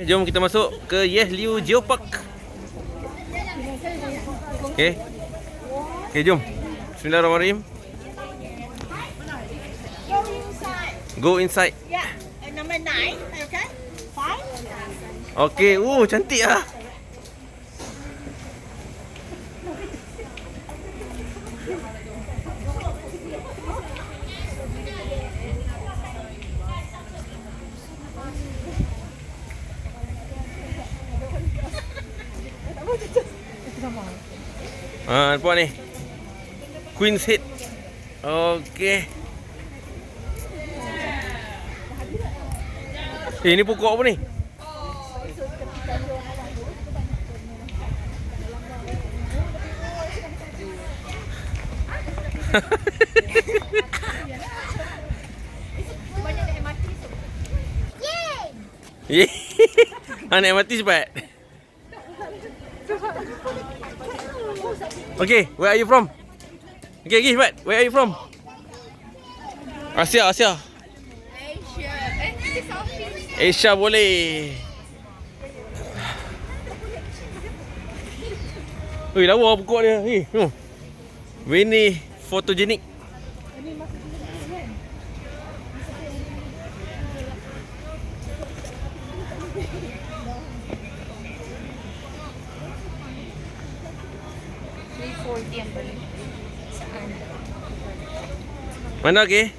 Jom kita masuk ke Yes Liu Geopark. Okey. Okey, jom. Bismillahirrahmanirrahim. Go inside. Go inside. Yeah. Number nine. Okay. Five. Okey, oh cantik ah. Ha, nampak ni. Queen's Head. Okey. Eh, ni pokok apa ni? Yay! Ye. ha, naik mati cepat. Okay, where are you from? Okay, okay, cepat. Where are you from? Asia, Asia. Asia. Eh. Asia boleh. Ui, lawa pokok dia. Ni, tu. Very photogenic. Mana okey?